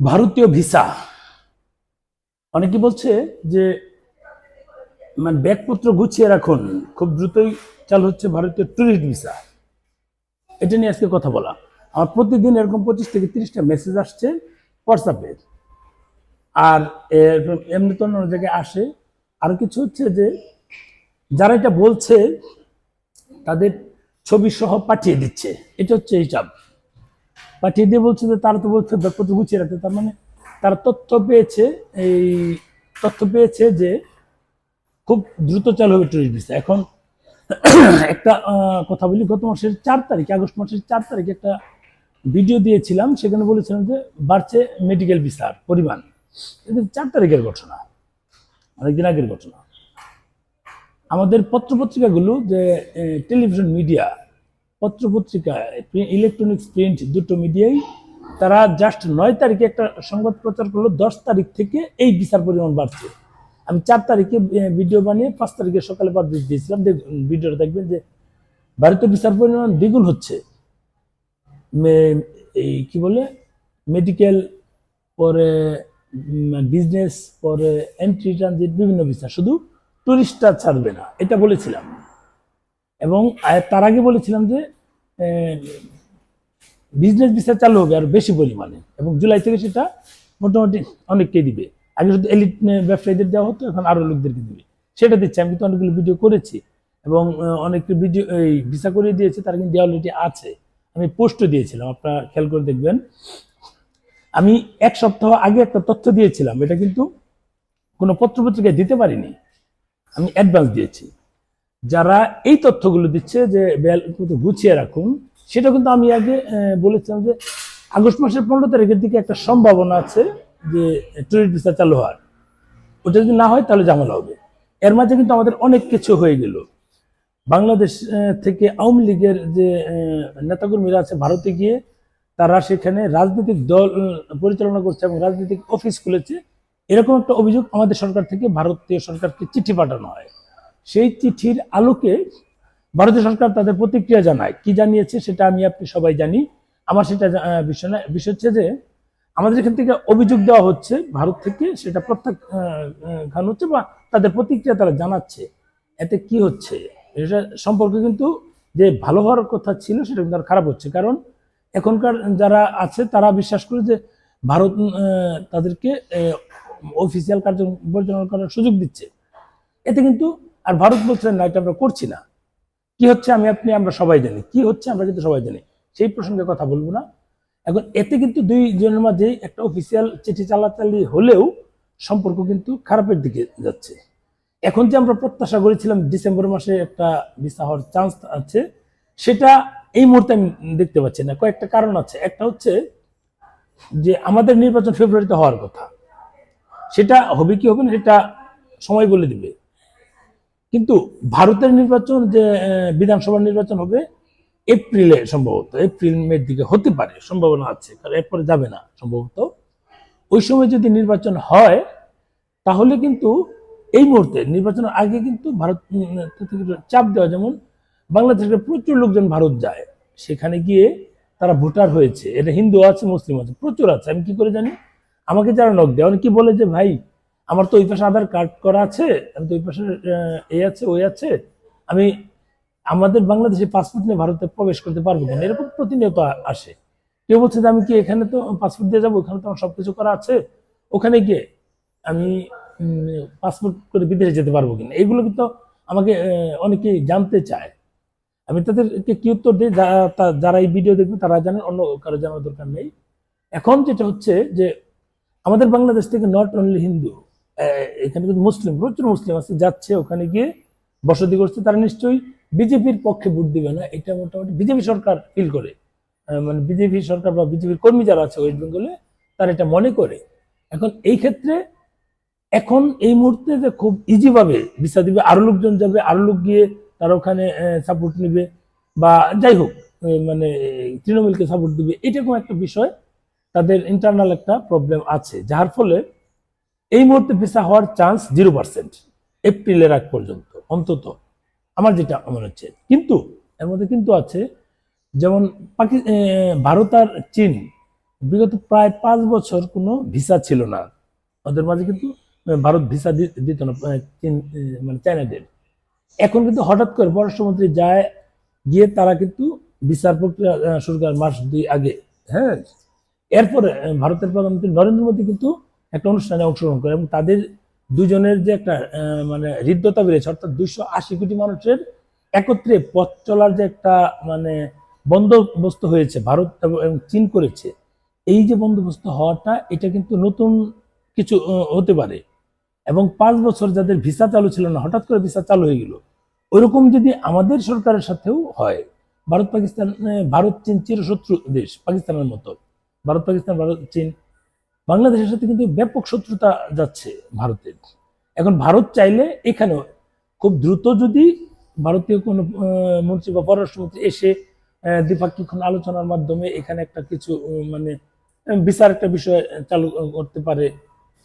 ভারতীয় ভিসা। অনেকে বলছে যে মানে ব্যাগপত্র গুছিয়ে রাখুন, খুব দ্রুতই চালু হচ্ছে ভারতীয় ট্যুরিস্ট ভিসা এটা নিয়ে আজকে কথা বলা। আমার প্রতিদিন এরকম পঁচিশ থেকে তিরিশটা মেসেজ আসছে হোয়াটসঅ্যাপে আর এমনি তো অন্য জায়গায় আসে। আর কিছু হচ্ছে যে, যারা এটা বলছে, তাদের ছবি সহ পাঠিয়ে দিচ্ছে। এটা হচ্ছে হিসাব। পাঠিয়ে দিয়ে বলছে যে তারা তো বলছে ব্যাগপত্র গুছিয়ে রাখতে, তার মানে তারা তথ্য পেয়েছে, এই তথ্য পেয়েছে যে খুব দ্রুত চালু হবে টুরিস্ট ভিসা এখন একটা কথা বলি, গত মাসের চার তারিখে, আগস্ট মাসের চার তারিখে একটা ভিডিও দিয়েছিলাম, সেখানে বলেছিলাম যে বাড়ছে মেডিকেল ভিসার পরিমাণ। এটা চার তারিখের ঘটনা, অনেকদিন আগের ঘটনা। আমাদের পত্রপত্রিকাগুলো যে টেলিভিশন মিডিয়া পত্রপত্রিকা ইলেকট্রনিক্স প্রিন্ট দুটো মিডিয়াই তারা জাস্ট নয় তারিখে একটা সংবাদ প্রচার করল, দশ তারিখ থেকে এই বিচার পরিমাণ বাড়ছে। আমি চার তারিখে ভিডিও বানিয়ে পাঁচ তারিখে সকালে পাবলিশ দিয়েছিলাম। ভিডিওটা দেখবেন যে ভারতীয় বিচার পরিমাণ দ্বিগুণ হচ্ছে। এই কি বলে? মেডিকেল পরে বিজনেস পরে এন্ট্রি ট্রানজিট বিভিন্ন বিচার। শুধু টুরিস্টরা ছাড়বে না, এটা বলেছিলাম। এবং তার আগে বলেছিলাম যে বিজনেস ভিসা চালু হবে আর বেশি পরিমাণে এবং জুলাই থেকে সেটা মোটামুটি অনেককেই দিবে। আগে শুধু এলিট ব্যবসায়ীদের দেওয়া হতো, এখন আরও লোকদেরকে দিবে। সেটা দিচ্ছে, আমি কিন্তু অনেকগুলো ভিডিও করেছি এবং অনেক ভিডিও এই ভিসা করে দিয়েছে, তারা কিন্তু অলরেডি আছে। আমি পোস্টও দিয়েছিলাম, আপনারা খেয়াল করে দেখবেন। আমি এক সপ্তাহ আগে একটা তথ্য দিয়েছিলাম, এটা কিন্তু কোনো পত্রপত্রিকায় দিতে পারিনি। আমি অ্যাডভান্স দিয়েছি। যারা এই তথ্যগুলো দিচ্ছে যে গুছিয়ে রাখুন, সেটা কিন্তু আমি আগে বলেছিলাম যে আগস্ট মাসের পনেরো তারিখের দিকে একটা সম্ভাবনা আছে যে টুরিস্ট ভিসা চালু হওয়ার। ওটা যদি না হয় তাহলে ঝামেলা হবে। এর মাঝে কিন্তু আমাদের অনেক কিছু হয়ে গেল। বাংলাদেশ থেকে আওয়ামী লীগের যে নেতাকর্মীরা আছে ভারতে গিয়ে, তারা সেখানে রাজনৈতিক দল পরিচালনা করছে এবং রাজনৈতিক অফিস খুলেছে। এরকম একটা অভিযোগ আমাদের সরকার থেকে ভারতীয় সরকারকে চিঠি পাঠানো হয়। সেই চিঠির আলোকে ভারতীয় সরকার তাদের প্রতিক্রিয়া জানায়। কি জানিয়েছে সেটা আমি আপনি সবাই জানি। আমার সেটা বিষয় বিষয় হচ্ছে যে আমাদের এখান থেকে অভিযোগ দেওয়া হচ্ছে ভারত থেকে, সেটা প্রত্যাখ্যান হচ্ছে বা তাদের প্রতিক্রিয়া তারা জানাচ্ছে। এতে কি হচ্ছে? এটা সম্পর্কে কিন্তু যে ভালো হওয়ার কথা ছিল সেটা কিন্তু খারাপ হচ্ছে। কারণ এখনকার যারা আছে তারা বিশ্বাস করে যে ভারত তাদেরকে অফিসিয়াল কার্য পরিচালনা করার সুযোগ দিচ্ছে। এতে কিন্তু আর ভারত বলছিলেন না, এটা আমরা করছি না। কি হচ্ছে? আমি, আপনি, আমরা সবাই জানি। কি হচ্ছে? আমরা কিন্তু সবাই জানি। সেই প্রসঙ্গে কথা বলব না। এখন এতে কিন্তু দুই জনের মাঝে একটা অফিসিয়াল চিঠি চালাচালি হলেও সম্পর্ক কিন্তু খারাপের দিকে যাচ্ছে। এখন যে আমরা প্রত্যাশা করেছিলাম ডিসেম্বর মাসে একটা ভিসা হওয়ার চান্স আছে, সেটা এই মুহূর্তে আমি দেখতে পাচ্ছি না। কয়েকটা কারণ আছে। একটা হচ্ছে যে আমাদের নির্বাচন ফেব্রুয়ারিতে হওয়ার কথা। সেটা হবে কি হবে না, সেটা সময় বলে দিবে। কিন্তু ভারতের নির্বাচন যে বিধানসভা নির্বাচন হবে এপ্রিলে সম্ভবত। এপ্রিল মের দিকে হতে পারে, সম্ভাবনা আছে, কারণ এরপরে যাবে না সম্ভবত। ওই সময় যদি নির্বাচন হয়, তাহলে কিন্তু এই মুহূর্তে নির্বাচনের আগে কিন্তু ভারত চাপ দেওয়া, যেমন বাংলাদেশের প্রচুর লোকজন ভারত যায়, সেখানে গিয়ে তারা ভোটার হয়েছে। এটা হিন্দু আছে, মুসলিম আছে, প্রচুর আছে। আমি কি করে জানি? আমাকে যারা নক দেয়, অনেকে বলে যে, ভাই আমার তো ওই পাশে আধার কার্ড করা আছে আমি তো ওই পাশে এ আছে ওই আছে আমি আমাদের বাংলাদেশে পাসপোর্ট নিয়ে ভারতে প্রবেশ করতে পারব কেন? এরকম প্রতিনিয়ত আসে। কেউ বলছে যে আমি কি এখানে তো পাসপোর্ট দিয়ে যাব? ওখানে তো আমার সবকিছু করা আছে। ওখানে গিয়ে আমি পাসপোর্ট করে বিদেশে যেতে পারব কিনা? এগুলো কিন্তু আমাকে আহ, অনেকেই জানতে চায়। আমি তাদেরকে কি উত্তর দিই? যারা এই ভিডিও দেখবে তারা জানেন অন্য কারও জানার দরকার নেই। এখন যেটা হচ্ছে যে আমাদের বাংলাদেশ থেকে নট অনলি হিন্দু এখানে কিন্তু মুসলিম, প্রচুর মুসলিম আছে, যাচ্ছে, ওখানে গিয়ে বসতি করছে, তারা নিশ্চয়ই বিজেপির পক্ষে ভোট দিবে না। এটা মোটামুটি বিজেপি সরকার ফিল করে। মানে বিজেপি সরকার বা বিজেপির কর্মী যারা আছে ওয়েস্ট বেঙ্গলে তারা এটা মনে করে। এখন এই ক্ষেত্রে, এখন এই মুহূর্তে যে খুব ইজিভাবে ভিসা দিবে, আরও লোকজন যাবে, আরও লোক গিয়ে তারা ওখানে সাপোর্ট নিবে, বা যাই হোক মানে তৃণমূলকে সাপোর্ট দিবে, এটা কোনো একটা বিষয়, তাদের ইন্টারনাল একটা প্রবলেম আছে। যার ফলে এই মুহূর্তে ভিসা হওয়ার চান্স জিরো পার্সেন্ট এপ্রিলের আগ পর্যন্ত, অন্তত। আমার যেটা মনে হচ্ছে। কিন্তু, এর মধ্যে কিন্তু আছে, যেমন পাকি ভারত আর চীন, বিগত প্রায় পাঁচ বছর কোনো ভিসা ছিল না। ওদের মাঝে কিন্তু ভারত ভিসা দিত না চীন মানে চায়নাদের। এখন কিন্তু হঠাৎ করে পররাষ্ট্রমন্ত্রী যায়, গিয়ে তারা কিন্তু বিচার প্রক্রিয়া শুরু করে মাস দুই আগে হ্যাঁ? এরপরে ভারতের প্রধানমন্ত্রী নরেন্দ্র মোদী কিন্তু একটা অনুষ্ঠানে অংশগ্রহণ করে এবং তাদের দুজনের যে একটা মানে হৃদ্যতা বেড়েছে, অর্থাৎ দুইশো আশি কোটি মানুষের একত্রে পথ চলার যে একটা মানে বন্দোবস্ত হয়েছে, ভারত এবং চীন করেছে, এই যে বন্দোবস্ত হওয়াটা, এটা কিন্তু নতুন কিছু হতে পারে। এবং পাঁচ বছর যাদের ভিসা চালু ছিল না, হঠাৎ করে ভিসা চালু হয়ে গেল ওইরকম যদি আমাদের সরকারের সাথেও হয় ভারত পাকিস্তান ভারত চীন চিরশত্রু দেশ, পাকিস্তানের মতো ভারত পাকিস্তান ভারত চীন বাংলাদেশের সাথে কিন্তু ব্যাপক শত্রুতা যাচ্ছে ভারতের। এখন ভারত চাইলে এখানেও খুব দ্রুত যদি ভারতীয় কোনো মন্ত্রী বা পররাষ্ট্রমন্ত্রী এসে দ্বিপাক্ষিক আলোচনার মাধ্যমে এখানে একটা কিছু মানে বিচার একটা বিষয় চালু করতে পারে,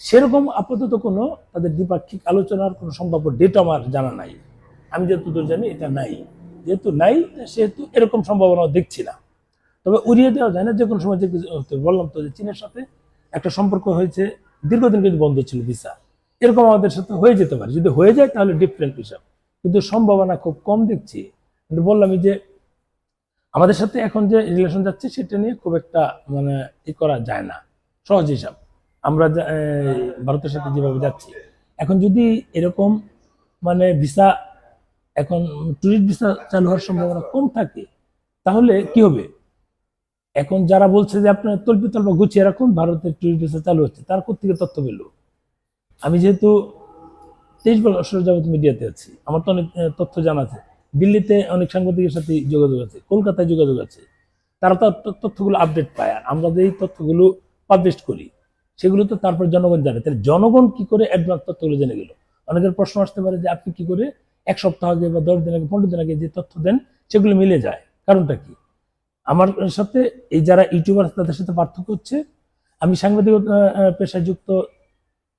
সেরকম আপাতত কোনো তাদের দ্বিপাক্ষিক আলোচনার কোনো সম্ভাব্য ডেট আমার জানা নাই। আমি যতদূর জানি, এটা নাই। যেহেতু নাই, সেহেতু এরকম সম্ভাবনা দেখছি না। তবে উড়িয়ে দেওয়া যায় না যে কোনো সময় যে। বললাম তো যে চীনের সাথে একটা সম্পর্ক হয়েছে, দীর্ঘদিন কিন্তু বন্ধ ছিল ভিসা। এরকম আমাদের সাথে হয়ে যেতে পারে। যদি হয়ে যায় তাহলে ডিফারেন্ট হিসাব কিন্তু সম্ভাবনা খুব কম দেখছি। কিন্তু বললামই যে আমাদের সাথে এখন যে রিলেশন যাচ্ছে, সেটা নিয়ে খুব একটা মানে ই করা যায় না। সহজ হিসাব। আমরা ভারতের সাথে যেভাবে যাচ্ছি। এখন যদি এরকম মানে ভিসা, এখন টুরিস্ট ভিসা চালু হওয়ার সম্ভাবনা কম থাকে, তাহলে কি হবে? এখন যারা বলছে যে আপনার তল্পি তল্প গুছিয়ে রাখুন, ভারতের টুরিস্ট ভিসা চালু হচ্ছে, তার কোথেকে তথ্য পেল আমি যেহেতু তেইশ বছর যাবত মিডিয়াতে আছি, আমার তো অনেক তথ্য জানা আছে। দিল্লিতে অনেক সাংবাদিকের সাথে যোগাযোগ আছে, কলকাতায় যোগাযোগ আছে। তারা তো তথ্যগুলো আপডেট পায়, আর আমরা যে এই তথ্যগুলো পাবলিশ করি, সেগুলো তো তারপর জনগণ জানে। তাহলে জনগণ কি করে অ্যাডভান্স তথ্যগুলো জেনে গেল? অনেকের প্রশ্ন আসতে পারে যে আপনি কি করে এক সপ্তাহ আগে বা দশ দিন আগে, পনেরো দিন আগে যে তথ্য দেন, সেগুলো মিলে যায়। কারণটা কি? আমার সাথে এই যারা ইউটিউবার তাদের সাথে পার্থক্য হচ্ছে, আমি সাংবাদিক পেশায় যুক্ত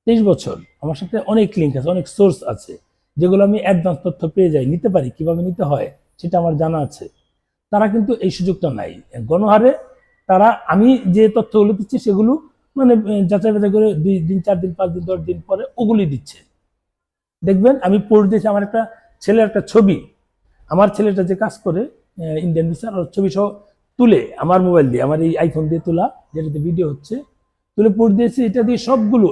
তেইশ বছর, আমার সাথে অনেক লিঙ্ক আছে, অনেক সোর্স আছে, যেগুলো আমি অ্যাডভান্স তথ্য পেয়ে যাই, নিতে পারি, কীভাবে নিতে হয়, সেটা আমার জানা আছে। তারা কিন্তু এই সুযোগটা নাই। গণহারে তারা, আমি যে তথ্যগুলো দিচ্ছি, সেগুলো মানে যাচাই বাছাই করে দুই দিন, চার দিন, পাঁচ দিন, দশ দিন পরে ওগুলি দিচ্ছে। দেখবেন, আমি পোস্ট দিয়েছি, আমার একটা ছেলের একটা ছবি, আমার ছেলেটা যে কাজ করে ইন্ডিয়ান ছবি সহ তুলে আমার মোবাইল দিয়ে, আমার এই আইফোন দিয়ে তোলা যেটাতে ভিডিও হচ্ছে, তুলে পোস্ট দিয়েছি, এটা দিয়ে সবগুলো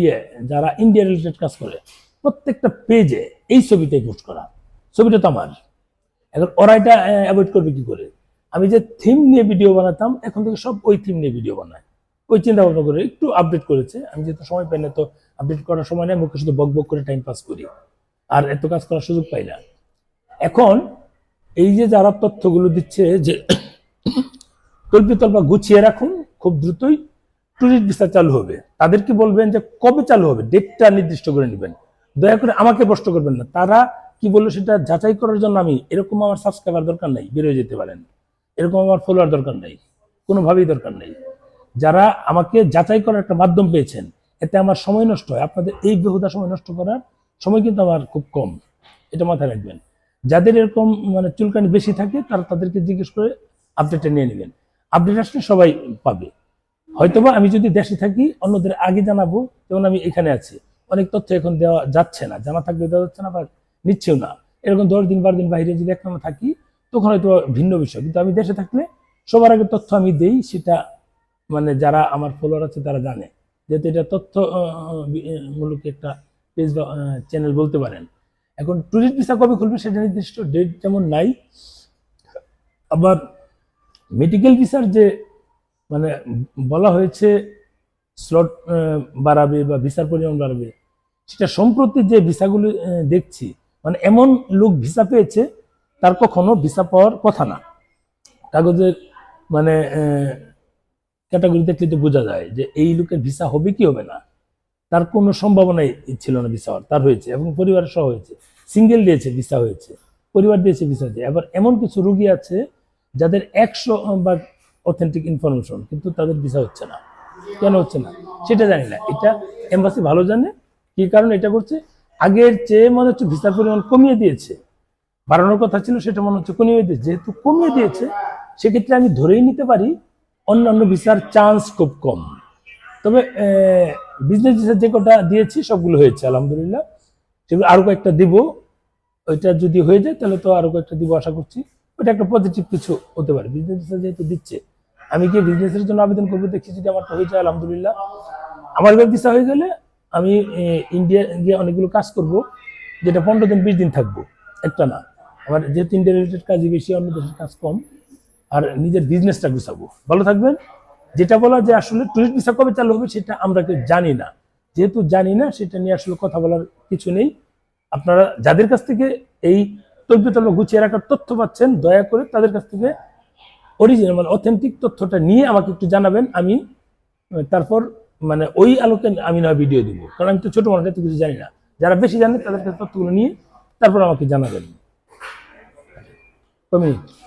ইয়ে যারা ইন্ডিয়া রিলেটেড কাজ করে, প্রত্যেকটা পেজে এই ছবিটাই পোস্ট করা। ছবিটা তো আমার। এখন ওরা এটা অ্যাভয়েড করবে কি করে? আমি যে থিম নিয়ে ভিডিও বানাতাম, এখন থেকে সব ওই থিম নিয়ে ভিডিও বানায়। ওই চিন্তা ভাবনা করে একটু আপডেট করেছে। আমি যেহেতু সময় পাই না, তো আপডেট করার সময় নেই, মুখে শুধু বক বক করে টাইম পাস করি। আর এত কাজ করার সুযোগ পাই না। এখন এই যে যারা তথ্যগুলো দিচ্ছে যে কল্পিতল্পা গুছিয়ে রাখুন, খুব দ্রুতই টুরিস্ট ভিসা চালু হবে। তাদেরকে বলবেন যে কবে চালু হবে? ডেটটা নির্দিষ্ট করে নেবেন। দয়া করে আমাকে প্রশ্ন করবেন না। তারা কি বলল সেটা যাচাই করার জন্য আমি এরকম আমার সাবস্ক্রাইবার দরকার নাই বেরোয় যেতে পারেন। এরকম আমার ফলোয়ার দরকার নেই, কোনোভাবেই দরকার নেই। যারা আমাকে যাচাই করার একটা মাধ্যম পেয়েছেন, এতে আমার সময় নষ্ট হয়। আপনাদের এই বেহুদা সময় নষ্ট করার সময় কিন্তু আমার খুব কম। এটা মাথায় রাখবেন। যাদের এরকম মানে চুলকানি বেশি থাকে, তারা তাদেরকে জিজ্ঞেস করে আপডেটটা নিয়ে নেবেন। আপডেট আসলে সবাই পাবে। হয়তোবা আমি যদি দেশে থাকি, অন্যদের আগে জানাব, যেমন আমি এখানে আছি। অনেক তথ্য এখন দেওয়া যাচ্ছে না, জানা থাকলে দেওয়া যাচ্ছে না বা নিচ্ছেও না। এরকম দশ দিন, বারো দিন বাইরে যদি একটানা থাকি, তখন হয়তো ভিন্ন বিষয়। কিন্তু আমি দেশে থাকলে সবার আগে তথ্য আমি দেই, সেটা মানে যারা আমার ফলোয়ার আছে তারা জানে। যেহেতু এটা তথ্য মূলক একটা পেজ বা চ্যানেল বলতে পারেন। এখন টুরিস্ট ভিসা কবে খুলবে সেটা নির্দিষ্ট ডেট যেমন নাই। আবার মেডিকেল ভিসার যে মানে বলা হয়েছে স্লট বাড়াবে বা ভিসার পরিমাণ বাড়াবে, সেটা সম্প্রতি যে ভিসাগুলি দেখছি মানে এমন লোক ভিসা পেয়েছে, তার কখনো ভিসা পাওয়ার কথা না। কাগজের মানে ক্যাটাগরি দেখলে তো বোঝা যায় যে এই লোকের ভিসা হবে কি হবে না। তার কোনো সম্ভাবনাই ছিল না ভিসা হওয়ার। তার হয়েছে এবং পরিবার সহ হয়েছে। সিঙ্গেল দিয়েছে, ভিসা হয়েছে। পরিবার দিয়েছে, ভিসা হয়েছে। এবার এমন কিছু রুগী আছে যাদের একশো বা অথেন্টিক ইনফরমেশন কিন্তু তাদের ভিসা হচ্ছে না। কেন হচ্ছে না? সেটা জানি না। এটা এম্বাসি ভালো জানে, কি কারণে এটা করছে? আগের চেয়ে মনে হচ্ছে ভিসার পরিমাণ কমিয়ে দিয়েছে। বাড়ানোর কথা ছিল, সেটা মনে হচ্ছে কমিয়ে দিয়েছে। যেহেতু কমিয়ে দিয়েছে, সেক্ষেত্রে আমি ধরেই নিতে পারি, অন্যান্য ভিসার চান্স খুব কম। তবে বিজনেস যে কটা দিয়েছি, সবগুলো হয়েছে, আলহামদুলিল্লাহ। সেগুলো আরও কয়েকটা দিব। ওইটা যদি হয়ে যায়, তাহলে তো আরও কয়েকটা দিব আশা করছি। ওইটা একটা পজিটিভ কিছু হতে পারে। বিজনেস যেহেতু দিচ্ছে, আমি কি বিজনেসের জন্য আবেদন করব দেখছি যদি আমারটা হয়ে যায়, আলহামদুলিল্লাহ। আমার ভিসা হয়ে গেলে আমি ইন্ডিয়া গিয়ে অনেকগুলো কাজ করব, যেটা পনেরো দিন, বিশ দিন থাকব। একটা না। আমার যেহেতু ইন্ডিয়া রিলেটেড কাজই বেশি, অন্য দেশের কাজ কম। আর নিজের বিজনেসটা গুছাবো। ভালো থাকবেন। যেটা বলা যে আসলে টুরিস্ট ভিসা কবে চালু হবে সেটা আমরা জানি না। যেহেতু জানি না, সেটা নিয়ে আসলে কথা বলার কিছু নেই। আপনারা যাদের কাছ থেকে এই তল্পিতল্প গুছিয়ে রাখার তথ্য পাচ্ছেন, দয়া করে তাদের কাছ থেকে অরিজিনাল মানে অথেন্টিক তথ্যটা নিয়ে আমাকে একটু জানাবেন। আমি, তারপর মানে ওই আলোকে আমি নয় ভিডিও দিব। কারণ আমি তো ছোট মানুষ এত কিছু জানি না। যারা বেশি জানে তাদের কাছে তথ্যগুলো নিয়ে তারপর আমাকে জানাবেন। কমিউনিটি